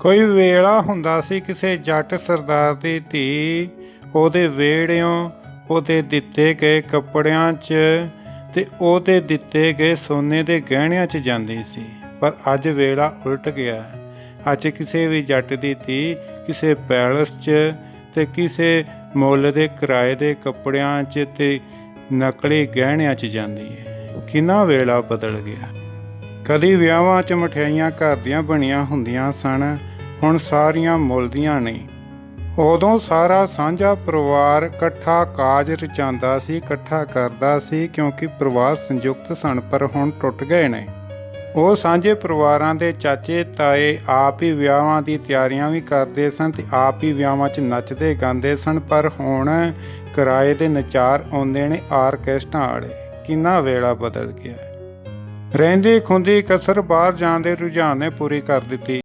ਕੋਈ ਵੇਲਾ ਹੁੰਦਾ ਸੀ ਕਿਸੇ ਜੱਟ ਸਰਦਾਰ ਦੀ ਧੀ, ਉਹਦੇ ਵੇੜਿਓਂ ਉਹਦੇ ਦਿੱਤੇ ਗਏ ਕੱਪੜਿਆਂ 'ਚ ਤੇ ਉਹਦੇ ਦਿੱਤੇ ਗਏ ਸੋਨੇ ਦੇ ਗਹਿਣਿਆਂ 'ਚ ਜਾਂਦੀ ਸੀ। ਪਰ ਅੱਜ ਵੇਲਾ ਉਲਟ ਗਿਆ। ਅੱਜ ਕਿਸੇ ਵੀ ਜੱਟ ਦੀ ਧੀ ਕਿਸੇ ਪੈਲਸ 'ਚ ਤੇ ਕਿਸੇ ਮੁੱਲ ਦੇ ਕਿਰਾਏ ਦੇ ਕੱਪੜਿਆਂ 'ਚ ਤੇ ਨਕਲੀ ਗਹਿਣਿਆਂ 'ਚ ਜਾਂਦੀ ਹੈ। ਕਿੰਨਾ ਵੇਲਾ ਬਦਲ ਗਿਆ। ਕਦੀ ਵਿਆਹਾਂ 'ਚ ਮਠਿਆਈਆਂ ਘਰ ਦੀਆਂ ਬਣੀਆਂ ਹੁੰਦੀਆਂ ਸਨ, ਹੁਣ ਸਾਰੀਆਂ ਮੁੱਲਦੀਆਂ ਨਹੀਂ। ਉਦੋਂ ਸਾਰਾ ਸਾਂਝਾ ਪਰਿਵਾਰ ਇਕੱਠਾ ਕਾਜ ਰਚਾਉਂਦਾ ਸੀ, ਇਕੱਠਾ ਕਰਦਾ ਸੀ, ਕਿਉਂਕਿ ਪਰਿਵਾਰ ਸੰਯੁਕਤ ਸਨ, ਪਰ ਹੁਣ ਟੁੱਟ ਗਏ ਨੇ। ਉਹ ਸਾਂਝੇ ਪਰਿਵਾਰਾਂ ਦੇ ਚਾਚੇ, ਤਾਏ ਆਪ ਹੀ ਵਿਆਹਾਂ ਦੀ ਤਿਆਰੀਆਂ ਵੀ ਕਰਦੇ ਸਨ ਤੇ ਆਪ ਹੀ ਵਿਆਹਾਂ 'ਚ ਨੱਚਦੇ, ਗਾਉਂਦੇ ਸਨ, ਪਰ ਹੁਣ ਕਿਰਾਏ ਦੇ ਨਚਾਰ ਆਉਂਦੇ ਨੇ ਆਰਕੈਸਟਰਾ ਵਾਲੇ। ਕਿੰਨਾ ਵੇਲਾ ਬਦਲ ਗਿਆ। ਰਹਿੰਦੀ ਖੁੰਦੀ ਕਸਰ ਬਾਹਰ ਜਾਣ ਦੇ ਰੁਝਾਨ ਨੇ ਪੂਰੀ ਕਰ ਦਿੱਤੀ।